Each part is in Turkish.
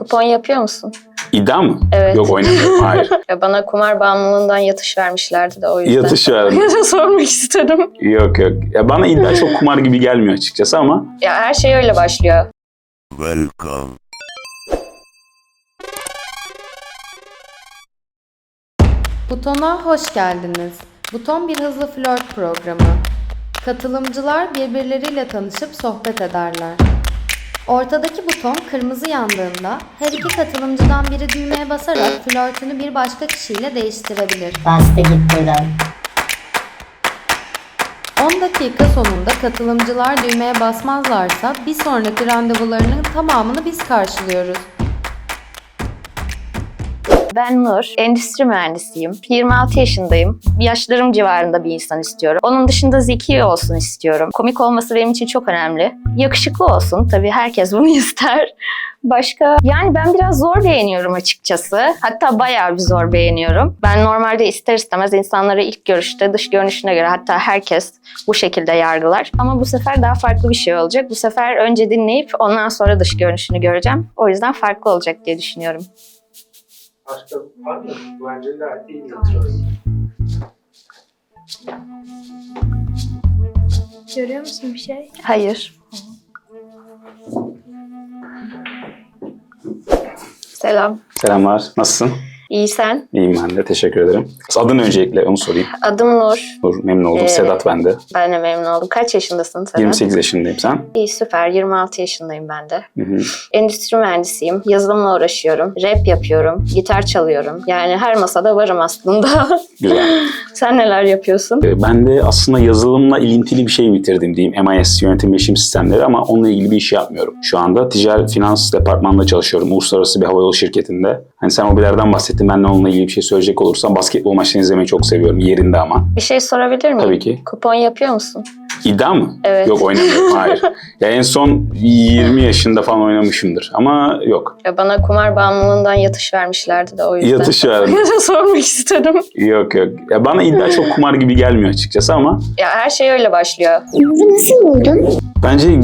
Kupon yapıyor musun? İddia mı? Evet. Yok oynamıyorum. Hayır. Ya bana kumar bağımlılığından yatış vermişlerdi de o yüzden. Yatış verdim. Sormak istedim. Yok yok. Ya bana iddia çok kumar gibi gelmiyor açıkçası ama Ya her şey öyle başlıyor. Welcome. Butona hoş geldiniz. Buton bir hızlı flört programı. Katılımcılar birbirleriyle tanışıp sohbet ederler. Ortadaki buton kırmızı yandığında her iki katılımcıdan biri düğmeye basarak flörtünü bir başka kişiyle değiştirebilir. Bastı git buradan. 10 dakika sonunda katılımcılar düğmeye basmazlarsa bir sonraki randevularının tamamını biz karşılıyoruz. Ben Nur, endüstri mühendisiyim. 26 yaşındayım. Yaşlarım civarında bir insan istiyorum. Onun dışında zeki olsun istiyorum. Komik olması benim için çok önemli. Yakışıklı olsun. Tabii herkes bunu ister. Başka? Yani ben biraz zor beğeniyorum açıkçası. Hatta bayağı bir zor beğeniyorum. Ben normalde ister istemez insanları ilk görüşte dış görünüşüne göre hatta herkes bu şekilde yargılar. Ama bu sefer daha farklı bir şey olacak. Bu sefer önce dinleyip ondan sonra dış görünüşünü göreceğim. O yüzden farklı olacak diye düşünüyorum. Başka var mı? Bence gayet iyi götürüyoruz. Görüyor musun bir şey? Hayır. Selam. selamlar. Nasılsın? İyi sen? İyiyim ben de. Teşekkür ederim. Adın öncelikle onu sorayım. Adım Nur. Dur memnun oldum. Ee, Sedat ben de. Ben de memnun oldum. Kaç yaşındasın sen? 28 yaşındayım sen. İyi süper. 26 yaşındayım ben de. Hı hı. Endüstri mühendisiyim. Yazılımla uğraşıyorum. Rap yapıyorum. Gitar çalıyorum. Yani her masada varım aslında. Güzel. sen neler yapıyorsun? Ee, Ben de aslında yazılımla ilintili bir şey bitirdim diyeyim. MIS, yönetim bilişim sistemleri ama onunla ilgili bir iş yapmıyorum. Şu anda ticaret finans departmanında çalışıyorum. Uluslararası bir havayolu şirketinde. Hani sen hobilerden bahsettin. Ben de onunla ilgili bir şey söyleyecek olursam basketbol maçlarını izlemeyi çok seviyorum. Yerinde ama. Bir şey sorabilir miyim? Tabii ki. Kupon yapıyor musun? İddia mı? Evet. Yok oynamıyorum. Hayır. Ya en son 20 yaşında falan oynamışımdır. Ama yok. Ya bana kumar bağımlılığından yatış vermişlerdi de o yüzden. Yatış verdim. sormak istedim. Yok yok. Ya bana iddia çok kumar gibi gelmiyor açıkçası ama Ya her şey öyle başlıyor. Nur'u nasıl buldun? bence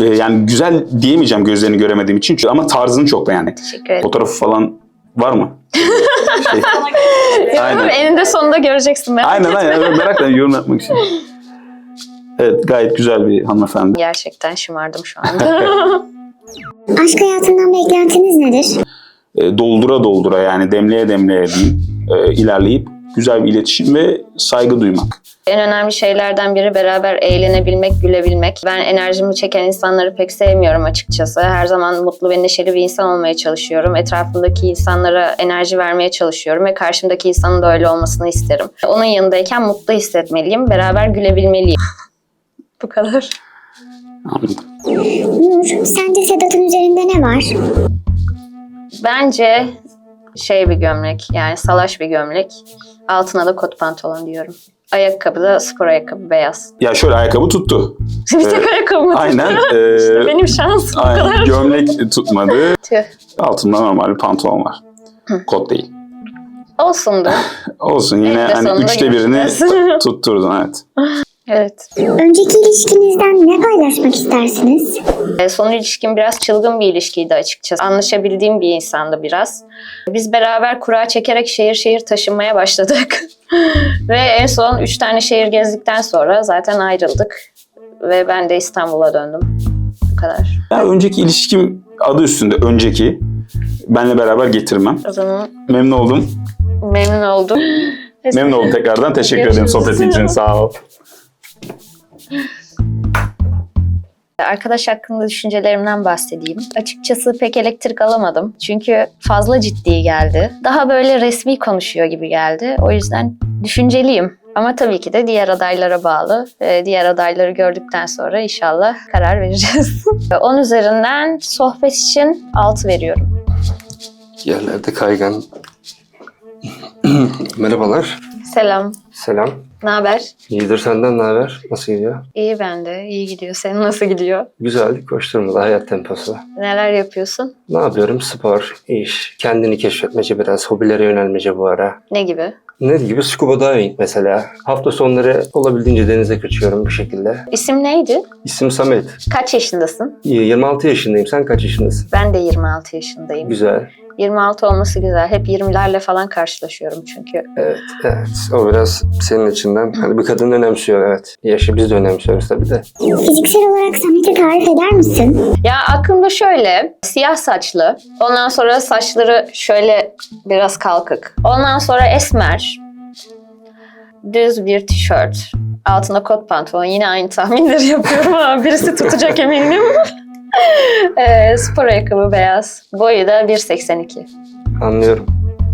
e, yani güzel diyemeyeceğim gözlerini göremediğim için Çünkü- ama tarzını çok beğendim. Teşekkür ederim. Fotoğrafı falan var mı? Şey, aynen. Eninde sonunda göreceksin. merak Aynen etme. aynen. Evet, Merakla yorum yapmak için. Evet gayet güzel bir hanımefendi. Gerçekten şımardım şu anda. Aşk hayatından beklentiniz nedir? E, doldura doldura yani demleye demleye diyeyim. e, ilerleyip güzel bir iletişim ve saygı duymak. en önemli şeylerden biri beraber eğlenebilmek, gülebilmek. Ben enerjimi çeken insanları pek sevmiyorum açıkçası. Her zaman mutlu ve neşeli bir insan olmaya çalışıyorum. Etrafımdaki insanlara enerji vermeye çalışıyorum ve karşımdaki insanın da öyle olmasını isterim. Onun yanındayken mutlu hissetmeliyim, beraber gülebilmeliyim. Bu kadar. Anladım. Nur, sence Sedat'ın üzerinde ne var? Bence şey bir gömlek, yani salaş bir gömlek. Altına da kot pantolon diyorum. Ayakkabı da spor ayakkabı beyaz. Ya şöyle ayakkabı tuttu. Bir tek ayakkabı mı? Aynen. İşte e, benim şansım bu aynen. kadar. Gömlek tutmadı. Tüh. Altında normal bir pantolon var. Kot değil. Olsundu. Olsun yine hani üçte birini tutturdun evet. Evet. Önceki ilişkinizden ne paylaşmak istersiniz? E, Son ilişkim biraz çılgın bir ilişkiydi açıkçası. Anlaşabildiğim bir insandı biraz. Biz beraber kura çekerek şehir şehir taşınmaya başladık. Ve en son üç tane şehir gezdikten sonra zaten ayrıldık. Ve ben de İstanbul'a döndüm. Bu kadar. Ya önceki ilişkim adı üstünde önceki. Benle beraber getirmem. O zaman Memnun oldum. memnun oldum. Memnun oldum tekrardan. Teşekkür ederim sohbetin için. Sağ ol. Arkadaş hakkında düşüncelerimden bahsedeyim. Açıkçası pek elektrik alamadım. Çünkü fazla ciddi geldi. Daha böyle resmi konuşuyor gibi geldi. O yüzden düşünceliyim. Ama tabii ki de diğer adaylara bağlı. Ee, Diğer adayları gördükten sonra inşallah karar vereceğiz. 10 üzerinden sohbet için 6 veriyorum. Yerlerde kaygan. Merhabalar. Selam. Selam. Ne haber? İyidir senden ne haber? Nasıl gidiyor? İyi bende. iyi gidiyor. Senin nasıl gidiyor? Güzel, koşturmalı hayat temposu. Neler yapıyorsun? Ne yapıyorum? Spor, iş, kendini keşfetmece biraz, hobilere yönelmece bu ara. Ne gibi? Ne gibi? Scuba diving mesela. Hafta sonları olabildiğince denize kaçıyorum bu şekilde. İsim neydi? İsim Samet. Kaç yaşındasın? 26 yaşındayım. Sen kaç yaşındasın? Ben de 26 yaşındayım. Güzel. 26 olması güzel. Hep 20'lerle falan karşılaşıyorum çünkü. Evet, evet. O biraz senin içinden. Hani bir kadın önemsiyor evet. Yaşı biz de önemsiyoruz tabii de. Fiziksel olarak Samet'i tarif eder misin? Ya aklımda şöyle siyah saçlı. Ondan sonra saçları şöyle biraz kalkık. Ondan sonra esmer. Düz bir tişört. Altına kot pantolon. Yine aynı tahminleri yapıyorum ama birisi tutacak eminim. Ee, spor ayakkabı beyaz. Boyu da 1.82. Anlıyorum.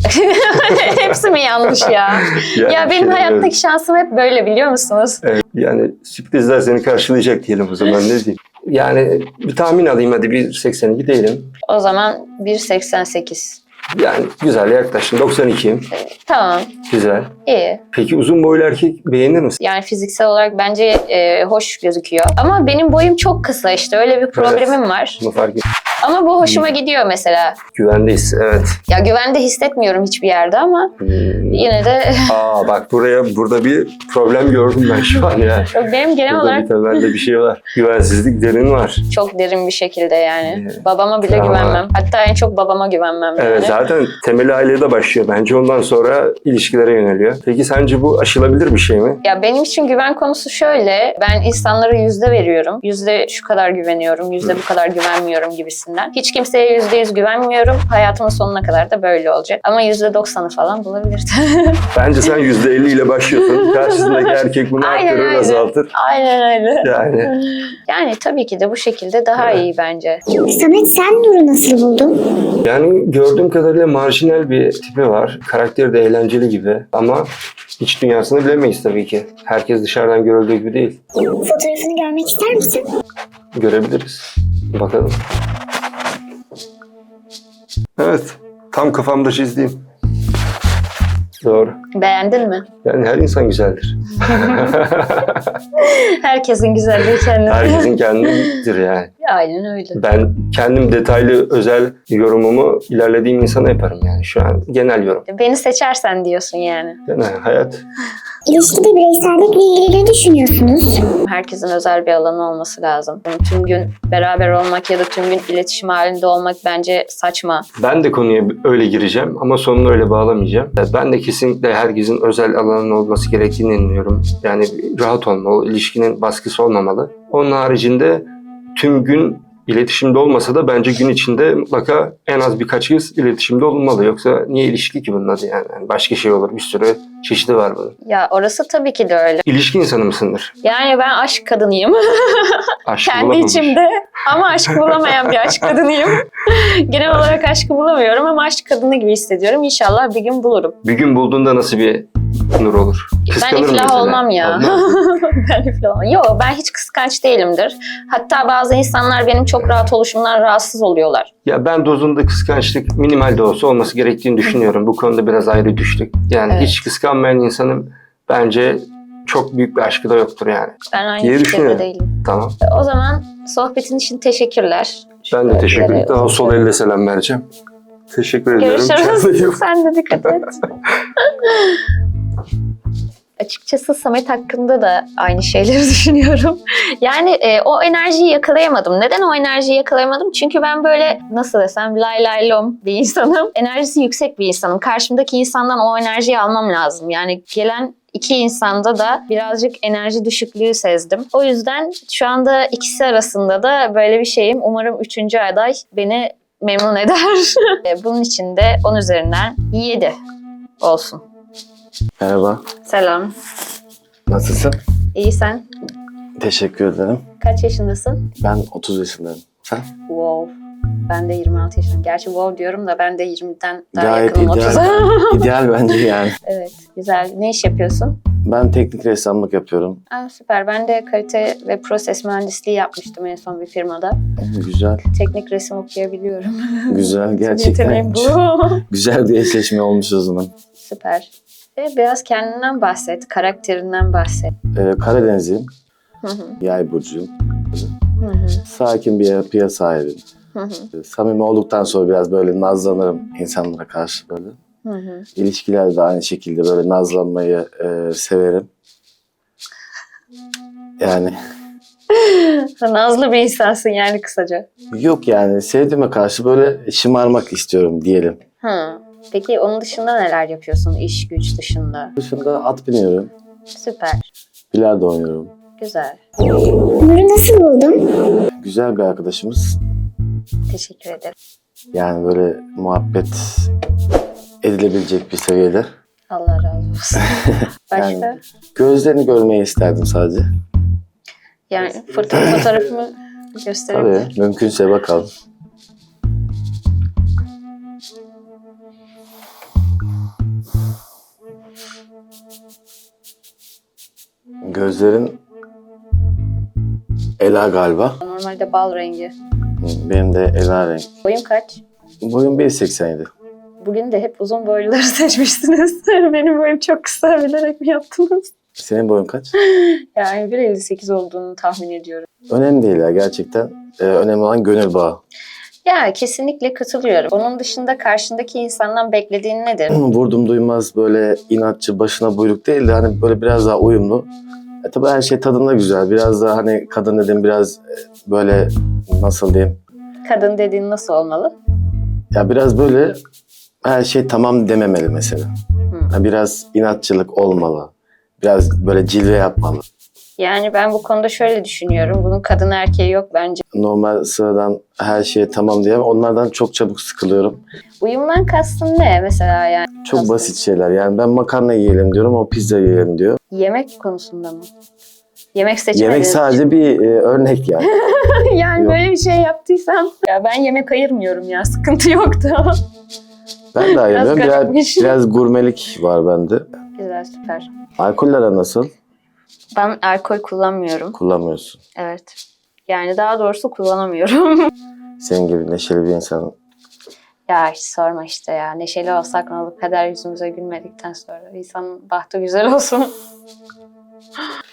Hepsi mi yanlış ya? Yani ya benim şey, hayattaki şansım hep böyle biliyor musunuz? Evet, yani sürprizler seni karşılayacak diyelim o zaman ne diyeyim. Yani bir tahmin alayım hadi 1.82 değilim. O zaman 1.88. Yani güzel yaklaştım. 92'yim. Tamam, Güzel. iyi. Peki uzun boylu erkek beğenir misin? Yani fiziksel olarak bence e, hoş gözüküyor. Ama benim boyum çok kısa işte öyle bir problemim var. Bunu fark et. Ama bu hoşuma gidiyor mesela. Güvendeyiz. Evet. Ya güvende hissetmiyorum hiçbir yerde ama Hmm. yine de Aa bak buraya burada bir problem gördüm ben şu an ya. benim genel Burada olarak bir temelde bir şey var. Güvensizlik derin var. çok derin bir şekilde yani. Evet. Babama bile Travma. güvenmem. Hatta en çok babama güvenmem yani. Evet zaten temeli ailede başlıyor. Bence ondan sonra ilişkilere yöneliyor. Peki sence bu aşılabilir bir şey mi? Ya benim için güven konusu şöyle. Ben insanlara yüzde veriyorum. Yüzde şu kadar güveniyorum. Yüzde bu kadar güvenmiyorum gibisinden. Hiç kimseye yüzde yüz güvenmiyorum. Hayatımın sonuna kadar da böyle olacak. Ama yüzde doksanı falan bulabilirdi. Bence sen %50 ile başlıyorsun. Karşısındaki erkek bunu Aynen arttırır, öyle. azaltır. Aynen öyle. Yani Yani tabii ki de bu şekilde daha iyi bence. Samet sen Nur'u nasıl buldun? Yani gördüğüm kadarıyla marjinal bir tipi var. Karakteri de eğlenceli gibi ama iç dünyasını bilemeyiz tabii ki. Herkes dışarıdan görüldüğü gibi değil. Fotoğrafını görmek ister misin? Görebiliriz. Bakalım. Evet. Tam kafamda çizdiğim. Doğru. Beğendin mi? Yani her insan güzeldir. Herkesin güzelliği kendine. Herkesin kendidir yani. Aynen öyle. Ben kendim detaylı özel yorumumu ilerlediğim insana yaparım yani şu an genel yorum. Beni seçersen diyorsun yani. Genel hayat. İlişkide bireysellikle ilgili ne düşünüyorsunuz? Herkesin özel bir alanı olması lazım. Yani tüm gün beraber olmak ya da tüm gün iletişim halinde olmak bence saçma. Ben de konuya öyle gireceğim ama sonunu öyle bağlamayacağım. Ben de kesinlikle herkesin özel alanının olması gerektiğini inanıyorum. Yani rahat olmalı, ilişkinin baskısı olmamalı. Onun haricinde tüm gün iletişimde olmasa da bence gün içinde mutlaka en az birkaç kez iletişimde olunmalı. Yoksa niye ilişki ki bunun adı yani? Yani başka şey olur. Bir sürü çeşidi var bunun. Ya orası tabii ki de öyle. İlişki insanı mısındır? Yani ben aşk kadınıyım. Aşk Kendi bulamamış. içimde ama aşk bulamayan bir aşk kadınıyım. Genel olarak aşkı bulamıyorum ama aşk kadını gibi hissediyorum. İnşallah bir gün bulurum. Bir gün bulduğunda nasıl bir nur olur? ben Kıskanır iflah mesela. olmam ya. Ben iflah olmam. Yok ben hiç kıskanç değilimdir. Hatta bazı insanlar benim çok rahat oluşumdan rahatsız oluyorlar. Ya ben dozunda kıskançlık minimal de olsa olması gerektiğini düşünüyorum. Bu konuda biraz ayrı düştük. Yani Evet. hiç kıskanmayan insanın bence çok büyük bir aşkı da yoktur yani. Ben aynı Diye fikirde değilim. Tamam. O zaman sohbetin için teşekkürler. Ben de teşekkür ederim. Daha sol elle selam vereceğim. Teşekkür iyi Görüşürüz. Sen de dikkat et. Açıkçası Samet hakkında da aynı şeyleri düşünüyorum. Yani e, o enerjiyi yakalayamadım. Neden o enerjiyi yakalayamadım? Çünkü ben böyle nasıl desem lay lay lom bir insanım. Enerjisi yüksek bir insanım. Karşımdaki insandan o enerjiyi almam lazım. Yani gelen iki insanda da birazcık enerji düşüklüğü sezdim. O yüzden şu anda ikisi arasında da böyle bir şeyim. Umarım üçüncü aday beni memnun eder. E, Bunun için de 10 üzerinden 7 olsun. Merhaba, Selam. nasılsın? İyi sen? Teşekkür ederim. Kaç yaşındasın? Ben 30 yaşındayım. Sen? Wow. Ben de 26 yaşındayım. Gerçi wow diyorum da ben de 20'den daha Gayet yakınım ideal. 30'a. İdeal bence yani. evet, güzel. Ne iş yapıyorsun? Ben teknik ressamlık yapıyorum. Aa, süper. Ben de kalite ve proses mühendisliği yapmıştım en son bir firmada. Güzel, Teknik resim okuyabiliyorum. güzel. Gerçekten Yeteneğim bu. güzel bir eşleşme olmuş o zaman. süper. Ve biraz kendinden bahset, karakterinden bahset. Ee, Karadenizliyim. Hı hı, Yay burcuyum. hı hı, Sakin bir yapıya sahibim. hı hı, Ee, Samimi olduktan sonra biraz böyle nazlanırım insanlara karşı böyle. hı hı. İlişkiler de aynı şekilde böyle nazlanmayı e, severim. Yani Nazlı bir insansın yani kısaca. yok yani sevdiğime karşı böyle şımarmak istiyorum diyelim. Hı. Peki onun dışında neler yapıyorsun iş güç dışında? Dışında at biniyorum, Süper, bilardo oynuyorum. güzel. Nur'u nasıl buldun? Güzel bir arkadaşımız. Teşekkür ederim. Yani böyle muhabbet edilebilecek bir seviyede. Allah razı olsun. Başka? Yani- Gözlerini görmeyi isterdim sadece. Yani foto fotoğrafımı gösterebilir. Tabii mümkünse bakalım. Gözlerin Ela galiba. Normalde bal rengi. Benim de Ela renk. Boyun kaç? Boyum 1.87. Bugün de hep uzun boyluları seçmişsiniz. Benim boyum çok kısa bilerek mi yaptınız? Senin boyun kaç? Yani 1.58 olduğunu tahmin ediyorum. Önemli değil ya gerçekten. Ee, önemli olan gönül bağı. Ya kesinlikle katılıyorum. Onun dışında karşındaki insandan beklediğin nedir? Vurdum duymaz böyle inatçı başına buyruk değil de hani böyle biraz daha uyumlu. E tabii her şey tadında güzel. Biraz daha hani kadın dedim biraz e, böyle nasıl diyeyim. Kadın dediğin nasıl olmalı? Ya biraz böyle her şey tamam dememeli mesela. Ha, Biraz inatçılık olmalı. Biraz böyle cilve yapmalı. Yani ben bu konuda şöyle düşünüyorum. Bunun kadın erkeği yok bence. Normal sıradan her şeye tamam diyemem. Onlardan çok çabuk sıkılıyorum. Uyumdan kastın ne mesela yani? Çok Nasıl? basit şeyler. Yani ben makarna yiyelim diyorum o pizza yiyelim diyor. Yemek konusunda mı? Yemek seçmediğiniz Yemek sadece bir e, örnek yani. yani Yok. böyle bir şey yaptıysam ya ben yemek ayırmıyorum ya sıkıntı yoktu. Ben de ayırıyorum. Biraz, garipmiş. biraz gurmelik var bende. Güzel süper. Alkollere nasıl? Ben alkol kullanmıyorum. Kullanmıyorsun. Evet. Yani daha doğrusu kullanamıyorum. Senin gibi neşeli bir insan. ya hiç sorma işte ya. Neşeli olsak ne olur kader yüzümüze gülmedikten sonra. İnsanın bahtı güzel olsun.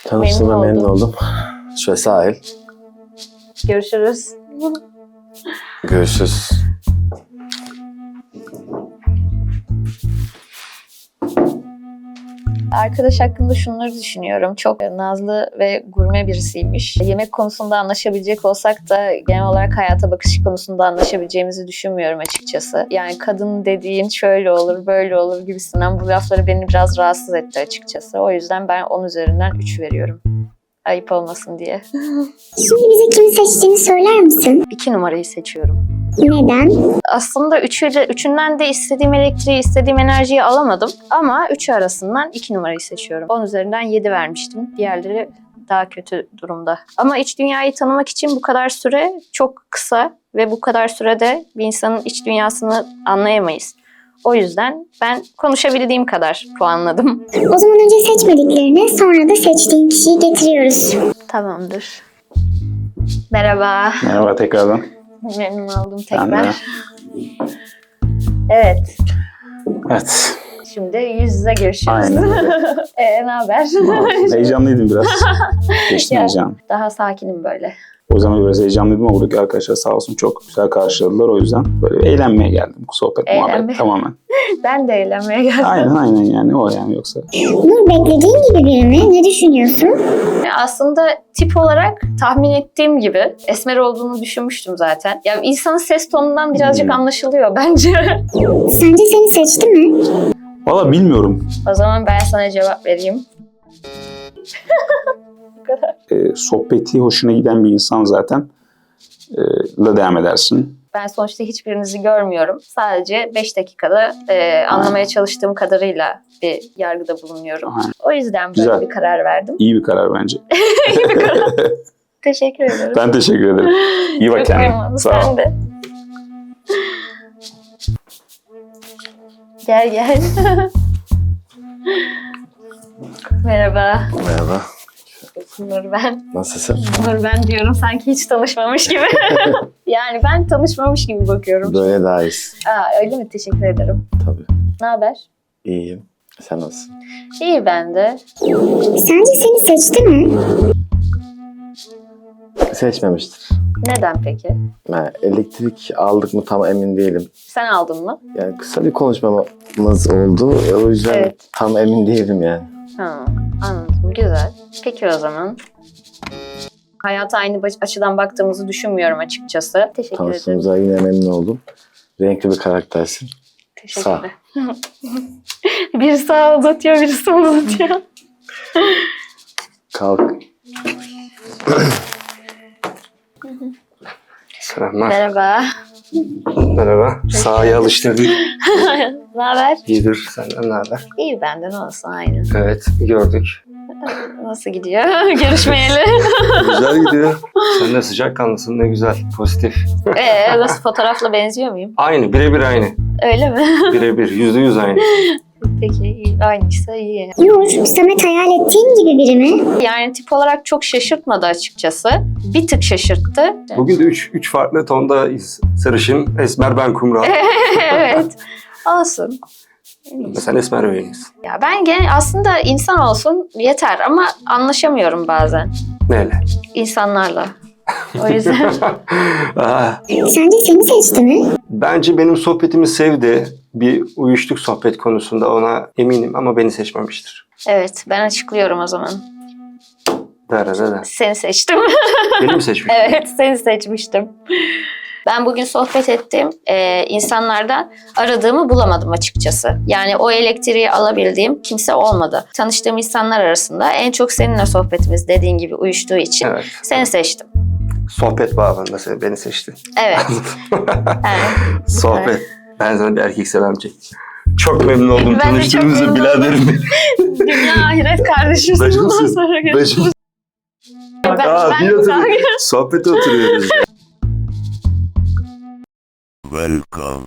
Tanıştığıma Memnun memnun oldum. Şöyle sahil. Görüşürüz. Görüşürüz. Arkadaş hakkında şunları düşünüyorum. Çok nazlı ve gurme birisiymiş. Yemek konusunda anlaşabilecek olsak da genel olarak hayata bakışı konusunda anlaşabileceğimizi düşünmüyorum açıkçası. Yani kadın dediğin şöyle olur, böyle olur gibisinden bu lafları beni biraz rahatsız etti açıkçası. O yüzden ben 10 üzerinden 3 veriyorum. Ayıp olmasın diye. Şimdi bize kimi seçtiğini söyler misin? 2 numarayı seçiyorum. Neden? Aslında üçü de, üçünden de istediğim elektriği, istediğim enerjiyi alamadım. Ama üçü arasından iki numarayı seçiyorum. 10 üzerinden 7 vermiştim. Diğerleri daha kötü durumda. Ama iç dünyayı tanımak için bu kadar süre çok kısa ve bu kadar sürede bir insanın iç dünyasını anlayamayız. O yüzden ben konuşabildiğim kadar puanladım. O zaman önce seçmediklerini sonra da seçtiğin kişiyi getiriyoruz. Tamamdır. Merhaba. Merhaba tekrardan. Memnun oldum Ben de. tekrar. Evet. Evet. Şimdi yüz yüze görüşürüz. Aynen öyle. ee, ne haber? Heyecanlıydım biraz. Geçtim Ya. heyecan. Daha sakinim böyle. O zaman biraz heyecanlıydım ama buradaki arkadaşlar sağ olsun çok güzel karşıladılar. O yüzden böyle eğlenmeye geldim. Sohbet, Eğlenme. muhabbet tamamen. Ben de eğlenmeye geldim. Aynen aynen yani o yani yoksa. Nur beklediğin gibi biri mi? Ne düşünüyorsun? Aslında tip olarak tahmin ettiğim gibi esmer olduğunu düşünmüştüm zaten. Ya insanın ses tonundan birazcık Hmm. anlaşılıyor bence. Sence seni seçti mi? Valla bilmiyorum. o zaman ben sana cevap vereyim. Kadar. Ee, sohbeti hoşuna giden bir insan zaten e, la devam edersin. Ben sonuçta hiçbirinizi görmüyorum. Sadece 5 dakikada e, anlamaya çalıştığım kadarıyla bir yargıda bulunuyorum. Aynen. O yüzden böyle Güzel. bir karar verdim. İyi bir karar bence. Teşekkür ederim. Ben teşekkür ederim. İyi bak kendine. Sağ ol. Sen de. Gel gel. Merhaba. Merhaba. Nur ben. Nasılsın? Nur ben diyorum sanki hiç tanışmamış gibi. yani ben tanışmamış gibi bakıyorum. Böyle daha iyisin. Aa, öyle mi? Teşekkür ederim. Tabii. Ne haber? İyiyim. Sen nasılsın? İyi ben de. Sence seni seçti mi? Seçmemiştir. Neden peki? Yani elektrik aldık mı tam emin değilim. Sen aldın mı? Yani kısa bir konuşmamız oldu. O yüzden Evet. tam emin değilim yani. Ha, anladım. Güzel. Peki o zaman. Hayata aynı açıdan baktığımızı düşünmüyorum açıkçası. Teşekkür ederim. Tanıştığımıza yine memnun oldum. Renkli bir karaktersin. Sağ. Teşekkürler. biri sağ uzatıyor, biri sol uzatıyor. Kalk. Selamlar. Merhaba. Merhaba. Sağa alıştırdık. ne haber? İyidir. Senden ne haber? İyi benden olsun aynı. Evet gördük. Nasıl gidiyor? Görüşmeyeli. Güzel gidiyor. Sen de sıcakkanlısın ne güzel. Pozitif. Ee, nasıl fotoğrafla benziyor muyum? Aynı. Birebir aynı. Öyle mi? Birebir. Yüzde yüz aynı. Peki iyi. aynıysa iyi. Nur, Samet hayal ettiğin gibi biri mi? Yani tip olarak çok şaşırtmadı açıkçası. Bir tık şaşırttı. Bugün de üç, üç farklı tondayız. Sarışın, esmer ben kumral. evet. Olsun. Sen esmer beğeniyorsun. Ya ben gene aslında insan olsun yeter ama anlaşamıyorum bazen Neyle? insanlarla. O yüzden Aa, Sence seni seçti mi? bence benim sohbetimi sevdi. Bir uyuştuk sohbet konusunda ona eminim ama beni seçmemiştir. evet ben açıklıyorum o zaman. Dara dara. Seni seçtim. Beni mi seçmiş? evet seni seçmiştim. Ben bugün sohbet ettiğim e, insanlardan aradığımı bulamadım açıkçası. Yani o elektriği alabildiğim kimse olmadı. Tanıştığım insanlar arasında en çok seninle sohbetimiz dediğin gibi uyuştuğu için Evet. seni seçtim. Sohbet babında sen beni seçtin. Evet. Yani, Sohbet. Ben sana bir erkek selam. Çok memnun oldum Ben tanıştığımıza biraderim dünya ahiret kardeşimiz Bacımsın. bundan sonra görüşürüz. Ben, Aa, ben otur- Sohbete oturuyoruz. Welcome.